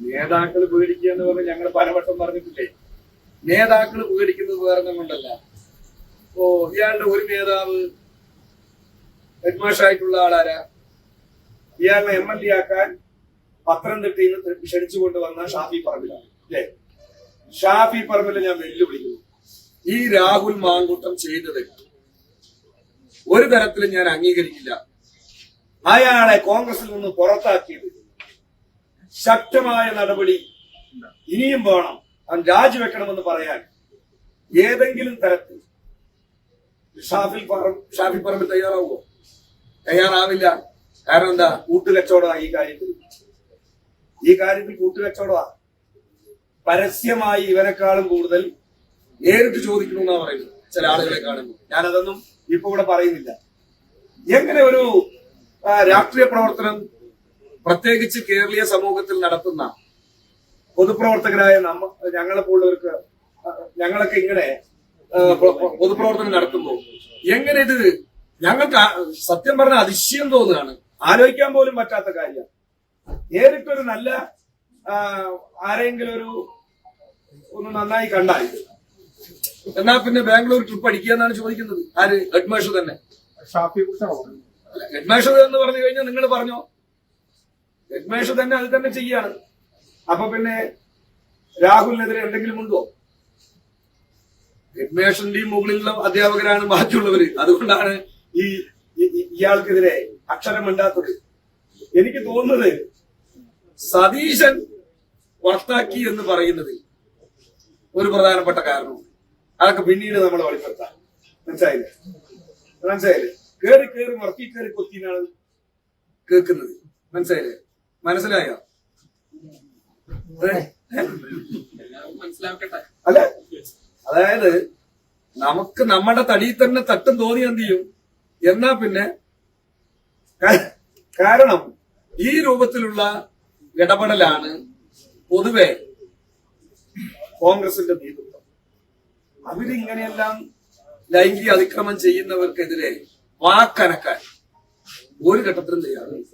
നേതാക്കൾ പേടിക്കുക എന്ന് പറഞ്ഞ് ഞങ്ങൾ പലവട്ടം പറഞ്ഞിട്ടില്ലേ? നേതാക്കൾ പേടിക്കുന്നത് കാരണം കൊണ്ടല്ല. ഓ ഇയാളുടെ ഒരു നേതാവ് ഹെഡ്മാഷായിട്ടുള്ള ആളാരാ? ഇയാളെ എം എൽ എ ആക്കാൻ പത്തനംതിട്ടയിൽ നിന്ന് ക്ഷണിച്ചുകൊണ്ട് വന്ന ഷാഫി പറമ്പിലാണ് അല്ലേ? ഷാഫി പറമ്പിൽ ഞാൻ വെല്ലുവിളിക്കുന്നു. ഈ രാഹുൽ മാങ്കൂട്ടം ചെയ്തത് ഒരു തരത്തിലും ഞാൻ അംഗീകരിക്കില്ല. അയാളെ കോൺഗ്രസിൽ നിന്ന് പുറത്താക്കിയത് ശക്തമായ നടപടി ഇനിയും വേണം. അവൻ രാജിവെക്കണമെന്ന് പറയാൻ ഏതെങ്കിലും തരത്തിൽ ഷാഫിൽ പറ- ഷാഫി പറമ്പിൽ തയ്യാറാവുമോ? തയ്യാറാവില്ല. കാരണം എന്താ? കൂട്ടുകച്ചവടമാണ് ഈ കാര്യത്തിൽ. ഈ കാര്യത്തിൽ കൂട്ടുകച്ചവടമാണ് പരസ്യമായി ഇവരെക്കാളും കൂടുതൽ നേരിട്ട് ചോദിക്കണമെന്നാ പറയുന്നത്. ചില ആളുകളെ കാണുമ്പോൾ. ഞാനതൊന്നും ഇപ്പൊ ഇവിടെ പറയുന്നില്ല. എങ്ങനെ ഒരു രാഷ്ട്രീയ പ്രവർത്തനം പ്രത്യേകിച്ച് കേരളീയ സമൂഹത്തിൽ നടത്തുന്ന പൊതുപ്രവർത്തകരായ നമ്മ ഞങ്ങളെ പോലുള്ളവർക്ക് ഞങ്ങളൊക്കെ ഇങ്ങനെ പൊതുപ്രവർത്തനം നടത്തുമ്പോൾ എങ്ങനെ ഇത് ഞങ്ങൾക്ക് സത്യം പറഞ്ഞ അതിശയം തോന്നുകയാണ്. ആലോചിക്കാൻ പോലും പറ്റാത്ത കാര്യമാണ് നേരിട്ടൊരു നല്ല ആരെങ്കിലും ഒരു ഒന്ന് നന്നായി കണ്ടാൽ എന്നാ പിന്നെ ബാംഗ്ലൂർ ട്രിപ്പ് അടിക്കുക എന്നാണ് ചോദിക്കുന്നത്. ആര്? ഹെഡ്മാഷ് തന്നെ? ഹെഡ്മാഷ് എന്ന് പറഞ്ഞു കഴിഞ്ഞാൽ നിങ്ങൾ പറഞ്ഞോ? ഹെഡ്മാഷ് തന്നെ അത് തന്നെ ചെയ്യാണ്. അപ്പൊ പിന്നെ രാഹുലിനെതിരെ എന്തെങ്കിലും ഉണ്ടോ? രത്മേഷിന്റെയും മുകളിലുള്ള അധ്യാപകരാണ് ബാക്കിയുള്ളവര്. അതുകൊണ്ടാണ് ഈ ഇയാൾക്കെതിരെ അക്ഷരം മിണ്ടാത്തത് എനിക്ക് തോന്നുന്നത് സതീശൻ വർത്താക്കി എന്ന് പറയുന്നത് ഒരു പ്രധാനപ്പെട്ട കാരണവും അതൊക്കെ പിന്നീട് നമ്മൾ വെളിപ്പെടുത്താം. മനസ്സിലായില്ലേ? മനസ്സിലായില്ലേ? കേറി കേറി മറക്കി കേറി കൊത്തിനാണ് കേൾക്കുന്നത്. മനസ്സിലായില്ലേ? മനസ്സിലായോ? അല്ലെ മനസ്സിലാക്കട്ടെ അല്ല? അതായത് നമുക്ക് നമ്മുടെ തടിയിൽ തന്നെ തട്ടും തോന്നി എന്ത് ചെയ്യും? എന്നാ പിന്നെ? കാരണം ഈ രൂപത്തിലുള്ള ഇടപെടലാണ് പൊതുവെ കോൺഗ്രസിന്റെ നേതൃത്വം. അവരിങ്ങനെയെല്ലാം ലൈംഗിക അതിക്രമം ചെയ്യുന്നവർക്കെതിരെ വാക്കനക്കാൻ ഒരു ഘട്ടത്തിലും തയ്യാറാണ്